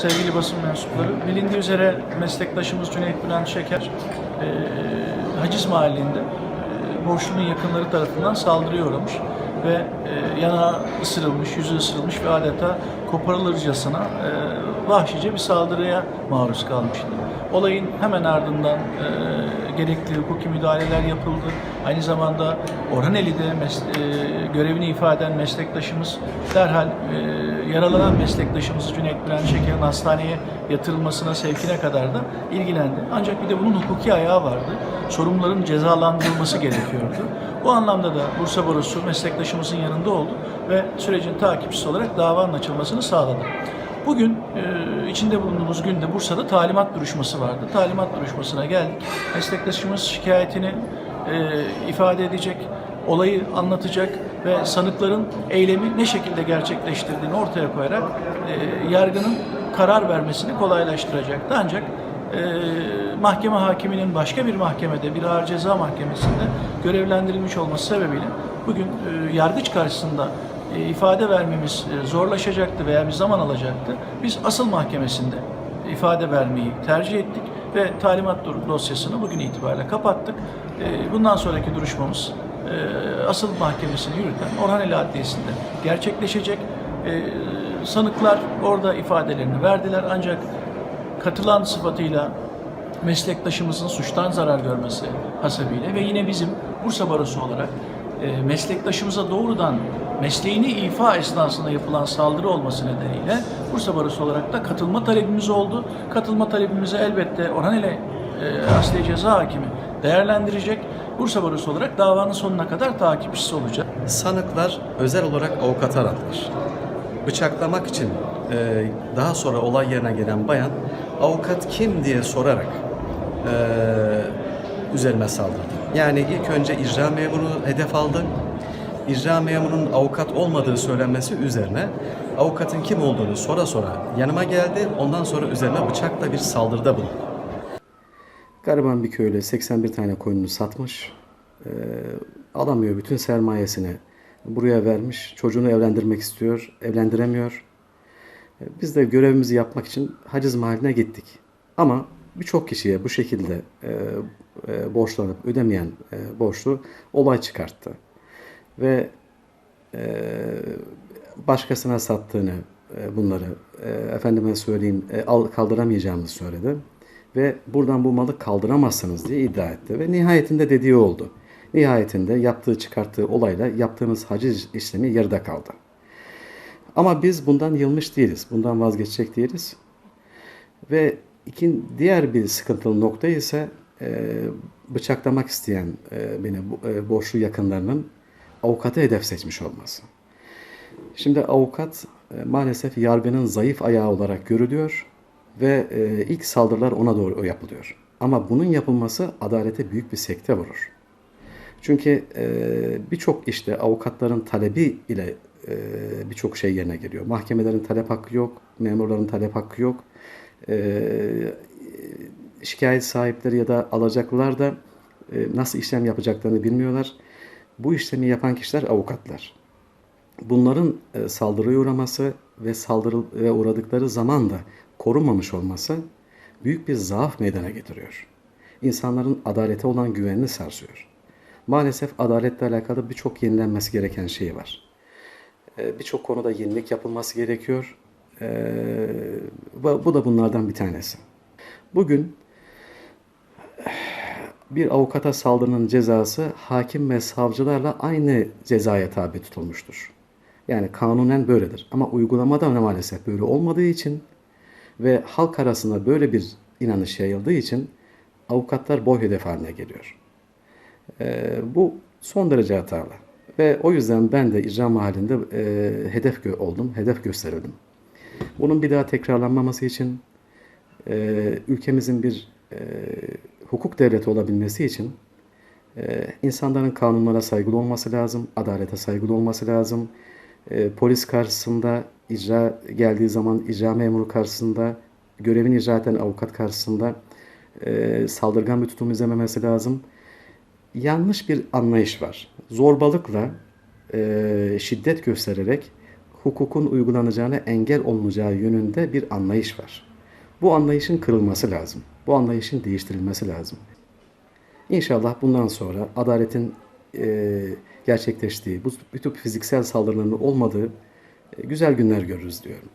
sevgili basın mensupları. Bilindiği üzere meslektaşımız Cüneyt Bülent Şeker, e, Haciz Mahalli'nde e, borçlunun yakınları tarafından saldırıya uğramış ve e, yanağı ısırılmış, yüzü ısırılmış ve adeta koparılırcasına e, vahşice bir saldırıya maruz kalmıştı. Olayın hemen ardından e, gerekli hukuki müdahaleler yapıldı. Aynı zamanda Orhaneli'de e, görevini ifade eden meslektaşımız derhal e, yaralanan meslektaşımız Cüneyt Bülent Şeker'in hastaneye yatırılmasına sevkine kadar da ilgilendi. Ancak bir de bunun hukuki ayağı vardı. Sorumluların cezalandırılması gerekiyordu. Bu anlamda da Bursa Barosu meslektaşımızın yanında oldu ve sürecin takipçisi olarak davanın açılmasını sağladı. Bugün e, içinde bulunduğumuz günde Bursa'da talimat duruşması vardı. Talimat duruşmasına geldik. Meslektaşımız şikayetini e, ifade edecek, olayı anlatacak ve sanıkların eylemi ne şekilde gerçekleştirdiğini ortaya koyarak e, yargının karar vermesini kolaylaştıracaktı. Ancak e, mahkeme hakiminin başka bir mahkemede, bir ağır ceza mahkemesinde görevlendirilmiş olması sebebiyle bugün e, yargıç karşısında ifade vermemiz e, zorlaşacaktı veya bir zaman alacaktı. Biz asıl mahkemesinde ifade vermeyi tercih ettik ve talimat dosyasını bugün itibariyle kapattık. E, Bundan sonraki duruşmamız e, asıl mahkemesini yürüten Orhaneli Adliyesi'nde gerçekleşecek. E, Sanıklar orada ifadelerini verdiler ancak katılan sıfatıyla meslektaşımızın suçtan zarar görmesi hasebiyle ve yine bizim Bursa Barosu olarak e, meslektaşımıza doğrudan mesleğini ifa esnasında yapılan saldırı olması nedeniyle Bursa Barosu olarak da katılma talebimiz oldu. Katılma talebimizi elbette Orhaneli e, Asliye Ceza Hakimi değerlendirecek. Bursa Barosu olarak davanın sonuna kadar takipçisi olacak. Sanıklar özel olarak avukat aradılar. Bıçaklamak için e, daha sonra olay yerine gelen bayan avukat kim diye sorarak e, üzerime saldırdı. Yani ilk önce icra memuru hedef aldı. İcra memurunun avukat olmadığı söylenmesi üzerine avukatın kim olduğunu sora sora yanıma geldi. Ondan sonra üzerine bıçakla bir saldırıda bulundu. Gariban bir köylü 81 tane koyununu satmış. Ee, alamıyor bütün sermayesini buraya vermiş. Çocuğunu evlendirmek istiyor, evlendiremiyor. Ee, Biz de görevimizi yapmak için haciz mahalline gittik. Ama birçok kişiye bu şekilde e, e, borçlanıp ödemeyen e, borçlu olay çıkarttı. Ve e, başkasına sattığını e, bunları e, efendime söyleyeyim e, al, kaldıramayacağını söyledi ve buradan bu malı kaldıramazsınız diye iddia etti ve nihayetinde dediği oldu. Nihayetinde yaptığı çıkarttığı olayla yaptığımız haciz işlemi yarıda kaldı. Ama biz bundan yılmış değiliz. Bundan vazgeçecek değiliz. Ve ikin diğer bir sıkıntılı nokta ise bıçaklamak isteyen e, beni e, borçlu yakınlarının avukatı hedef seçmiş olması. Şimdi avukat e, maalesef yargının zayıf ayağı olarak görülüyor ve e, ilk saldırılar ona doğru yapılıyor. Ama bunun yapılması adalete büyük bir sekte vurur. Çünkü e, birçok işte avukatların talebi ile e, birçok şey yerine geliyor. Mahkemelerin talep hakkı yok, memurların talep hakkı yok. Şikayet sahipleri ya da alacaklılar da e, nasıl işlem yapacaklarını bilmiyorlar. Bu işlemi yapan kişiler avukatlar. Bunların e, saldırıya uğraması ve saldırı ve uğradıkları zaman da korunmamış olması büyük bir zaaf meydana getiriyor. İnsanların adalete olan güvenini sarsıyor. Maalesef adaletle alakalı birçok yenilenmesi gereken şey var. E, Birçok konuda yenilik yapılması gerekiyor. Bu da bunlardan bir tanesi. Bugün bir avukata saldırının cezası hakim ve savcılarla aynı cezaya tabi tutulmuştur. Yani kanunen böyledir. Ama uygulamada maalesef böyle olmadığı için ve halk arasında böyle bir inanış yayıldığı için avukatlar boy hedef haline geliyor. Ee, bu son derece hatalı. Ve o yüzden ben de icra mahallinde e, hedef gö- oldum, hedef gösterildim. Bunun bir daha tekrarlanmaması için e, ülkemizin bir e, hukuk devleti olabilmesi için e, insanların kanunlara saygılı olması lazım, adalete saygılı olması lazım. E, polis karşısında icra geldiği zaman icra memuru karşısında, görevini icra eden avukat karşısında e, saldırgan bir tutum izlememesi lazım. Yanlış bir anlayış var. Zorbalıkla, e, şiddet göstererek hukukun uygulanacağına engel olunacağı yönünde bir anlayış var. Bu anlayışın kırılması lazım. Bu anlayışın değiştirilmesi lazım. İnşallah bundan sonra adaletin e, gerçekleştiği, bu bütün fiziksel saldırıların olmadığı e, güzel günler görürüz diyorum.